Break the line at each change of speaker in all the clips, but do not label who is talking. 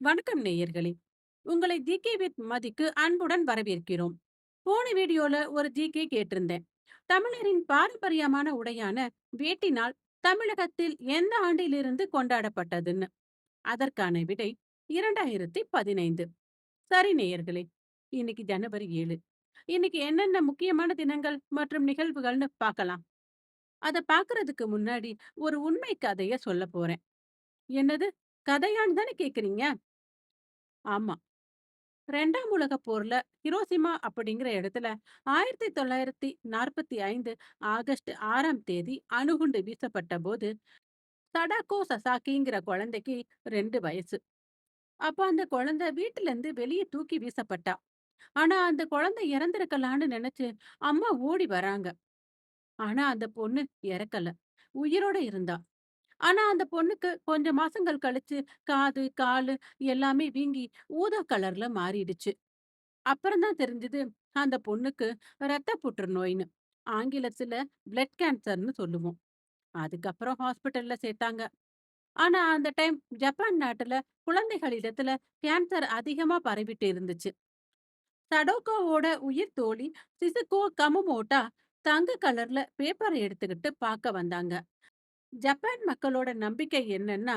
வணக்கம் நேயர்களே! உங்களை ஜிகே வித் மதிக்கு அன்புடன் வரவேற்கிறோம். போன வீடியோல ஒரு ஜிகே கேட்டிருந்தேன். தமிழரின் பாரம்பரியமான உடையான வேட்டி நாள் தமிழகத்தில் எந்த ஆண்டிலிருந்து கொண்டாடப்பட்டதுன்னு. அதற்கான விடை 2015. சரி நேயர்களே! இன்னைக்கு ஜனவரி ஏழு இன்னைக்கு என்னென்ன முக்கியமான தினங்கள் மற்றும் நிகழ்வுகள்னு பார்க்கலாம். அதை பார்க்கறதுக்கு முன்னாடி ஒரு உண்மை கதைய சொல்லப் போறேன். என்னது? கதையான்னு தானே கேட்கிறீங்க? ஆமா. ரெண்டாம் உலகப் போர்ல ஹிரோசிமா அப்படிங்கிற இடத்துல 1945 ஆகஸ்ட் ஆறாம் தேதி அணுகுண்டு வீசப்பட்ட போது சடாக்கோ சசாக்கிங்கிற குழந்தைக்கு ரெண்டு வயசு. அப்ப அந்த குழந்தை வீட்டிலேருந்து வெளியே தூக்கி வீசப்பட்டா. ஆனா அந்த குழந்தை இறந்திருக்கலான்னு நினைச்சு அம்மா ஓடி வராங்க. ஆனா அந்த பொண்ணு இறக்கல. உயிரோட இருந்தா. ஆனா அந்த பொண்ணுக்கு கொஞ்சம் மாசங்கள் கழிச்சு காது, காலு எல்லாமே வீங்கி ஊதா கலர்ல மாறிடுச்சு. அப்புறம் தான் தெரிஞ்சது அந்த பொண்ணுக்கு ரத்த புற்றுநோய்ன்னு. ஆங்கிலத்துல பிளட் கேன்சர்னு சொல்லுவோம். அதுக்கப்புறம் ஹாஸ்பிட்டல்ல சேர்த்தாங்க. ஆனா அந்த டைம் ஜப்பான் நாட்டுல குழந்தைகளிடத்துல கேன்சர் அதிகமா பரவிட்டு இருந்துச்சு. சடோகோவோட உயிர் தோழி சிசுகோ கமுமோட்டா தங்க கலர்ல பேப்பர் எடுத்துக்கிட்டு பார்க்க வந்தாங்க. ஜப்பான் மக்களோட நம்பிக்கை என்னன்னா,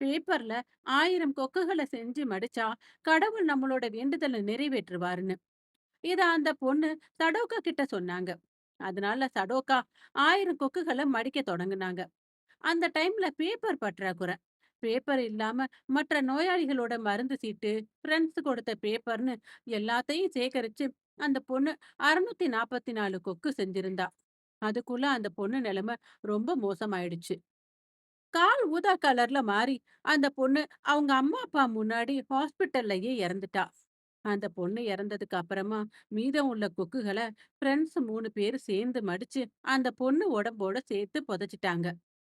பேப்பர்ல ஆயிரம் கொக்குகளை செஞ்சு மடிச்சா, கடவுள் நம்மளோட வேண்டுதலை நிறைவேற்றுவாருன்னு. இத அந்த பொண்ணு சடோகா கிட்ட சொன்னாங்க. அதனால சடோகா ஆயிரம் கொக்குகளை மடிக்க தொடங்குனாங்க. அந்த டைம்ல பேப்பர் பற்றாக்குறை. பேப்பர் இல்லாம மற்ற நோயாளிகளோட மருந்து சீட்டு, ஃப்ரெண்ட்ஸ் கொடுத்த பேப்பர்னு எல்லாத்தையும் சேகரிச்சு அந்த பொண்ணு 644 கொக்கு செஞ்சிருந்தா. அதுக்குள்ள அந்த பொண்ணு நிலைமை ரொம்ப மோசமாயிடுச்சு. கால் ஊதா கலர்ல மாறி அந்த பொண்ணு அவங்க அம்மா, அப்பா முன்னாடி ஹாஸ்பிட்டல்லையே இறந்துட்டா. அந்த பொண்ணு இறந்ததுக்கு அப்புறமா மீதம் உள்ள கொக்குகளை ஃப்ரெண்ட்ஸ் மூணு பேர் சேர்ந்து மடிச்சு அந்த பொண்ணு உடம்போட சேர்த்து புதைச்சிட்டாங்க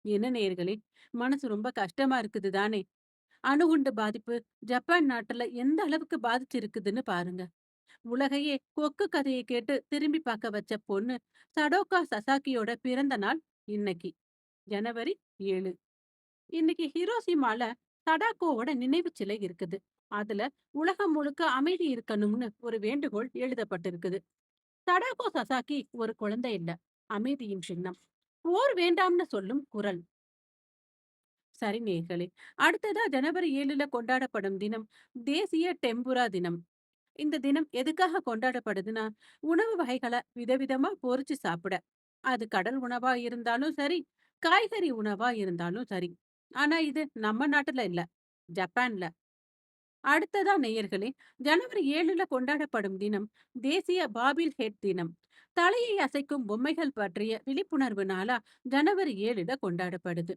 என்ன நேர்களே மனசு ரொம்ப கஷ்டமா இருக்குது தானே! அணுகுண்டு பாதிப்பு ஜப்பான் நாட்டுல எந்த அளவுக்கு பாதிச்சிருக்குதுன்னு பாருங்க. உலகையே கொக்கு கதையை கேட்டு திரும்பி பார்க்க வச்ச பொண்ணு சடோகா சசாக்கியோட பிறந்த நாள் இன்னைக்கு. ஜனவரி ஏழு இன்னைக்கு ஹிரோசிமால சடாக்கோவோட நினைவு சிலை இருக்குது. அதுல உலகம் முழுக்க அமைதி இருக்கணும்னு ஒரு வேண்டுகோள் எழுதப்பட்டிருக்குது. சடாகோ சசாக்கி ஒரு குழந்தை இல்ல. அமைதியின் சின்னம். போர் வேண்டாம்னு சொல்லும் குரல். சரி நேர்களே அடுத்ததா ஜனவரி ஏழுல கொண்டாடப்படும் தினம் தேசிய டெம்புரா தினம். இந்த தினம் எதுக்காக கொண்டாடப்படுதுன்னா, உணவு வகைகளை விதவிதமா பொரிச்சு சாப்பிட. அது கடல் உணவா இருந்தாலும் சரி, காய்கறி உணவா இருந்தாலும் சரி. ஆனா இது நம்ம நாட்டுல இல்ல. ஜப்பான்ல. அடுத்ததா நேயர்களே, ஜனவரி ஏழுல கொண்டாடப்படும் தினம் தேசிய பாபில் ஹெட் தினம். தலையை அசைக்கும் பொம்மைகள் பற்றிய விழிப்புணர்வு நாளா ஜனவரி ஏழுல கொண்டாடப்படுது.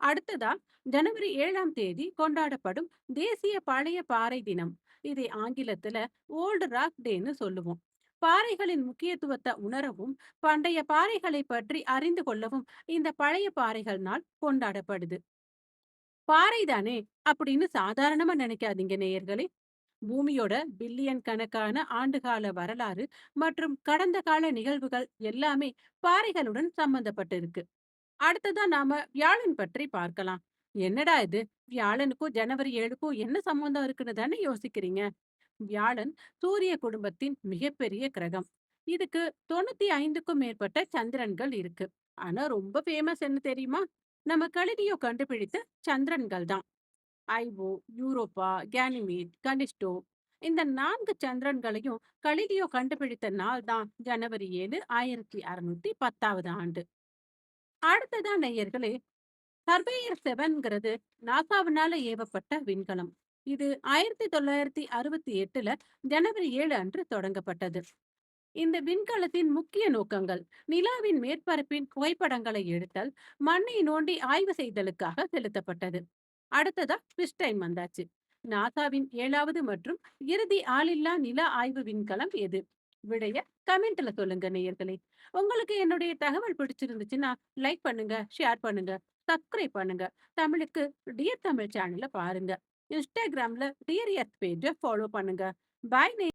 அடுத்ததா ஜனவரி ஏழாம் தேதி கொண்டாடப்படும் தேசிய பழைய பாறை தினம். இதை ஆங்கிலத்துல ஓல்டு ராக் டேன்னு சொல்லுவோம். பாறைகளின் முக்கியத்துவத்தை உணரவும், பண்டைய பாறைகளை பற்றி அறிந்து கொள்ளவும் இந்த பழைய பாறைகள் நாள் கொண்டாடப்படுது. பாறை தானே அப்படின்னு சாதாரணமா நினைக்காதீங்க நேயர்களே. பூமியோட பில்லியன் கணக்கான ஆண்டுகால வரலாறு மற்றும் கடந்த கால நிகழ்வுகள் எல்லாமே பாறைகளுடன் சம்பந்தப்பட்டிருக்கு. அடுத்ததா நாம வியாழன் பற்றி பார்க்கலாம். என்னடா இது! வியாழனுக்கும் ஜனவரி ஏழுக்கும் என்ன சம்மந்தம் இருக்குன்னு தானே யோசிக்கிறீங்க? வியாழன் சூரிய குடும்பத்தின் மிகப்பெரிய கிரகம். இதுக்கு 95க்கும் மேற்பட்ட சந்திரன்கள் இருக்கு. ஆனா ரொம்ப ஃபேமஸ் என்ன தெரியுமா? நம்ம கழுதியோ கண்டுபிடித்த சந்திரன்கள் தான். ஐவோ யூரோப்பா, கேனிமீட், கலிஸ்டோ இந்த நான்கு சந்திரன்களையும் கலிலியோ கண்டுபிடித்த நாள் தான் ஜனவரி 7, 1610வது ஆண்டு. அடுத்ததா நேயர்களே, சர்வேயர் 7ங்கிறது நாசாவினால ஏவப்பட்ட விண்கலம். இது 1968ல ஜனவரி ஏழு அன்று தொடங்கப்பட்டது. இந்த விண்கலத்தின் முக்கிய நோக்கங்கள் நிலாவின் மேற்பரப்பின் புகைப்படங்களை எடுத்தல், மண்ணை நோண்டி ஆய்வு செய்தலுக்காக செலுத்தப்பட்டது. அடுத்ததா குவிஸ் டைம் வந்தாச்சு. நாசாவின் ஏழாவது மற்றும் இறுதி ஆளில்லா நில ஆய்வு விண்கலம் எது? விடைய கமெண்ட்ல சொல்லுங்க நேயர்களே. உங்களுக்கு என்னுடைய தகவல் பிடிச்சிருந்துச்சுன்னா, லைக் பண்ணுங்க, ஷேர் பண்ணுங்க, சப்ஸ்கிரைப் பண்ணுங்க. தமிழுக்கு டியர் தமிழ் சேனலை பாருங்க. இன்ஸ்டாகிராம்ல டியர் எர்த் பேஜ ஃபாலோ பண்ணுங்க. பாய் நே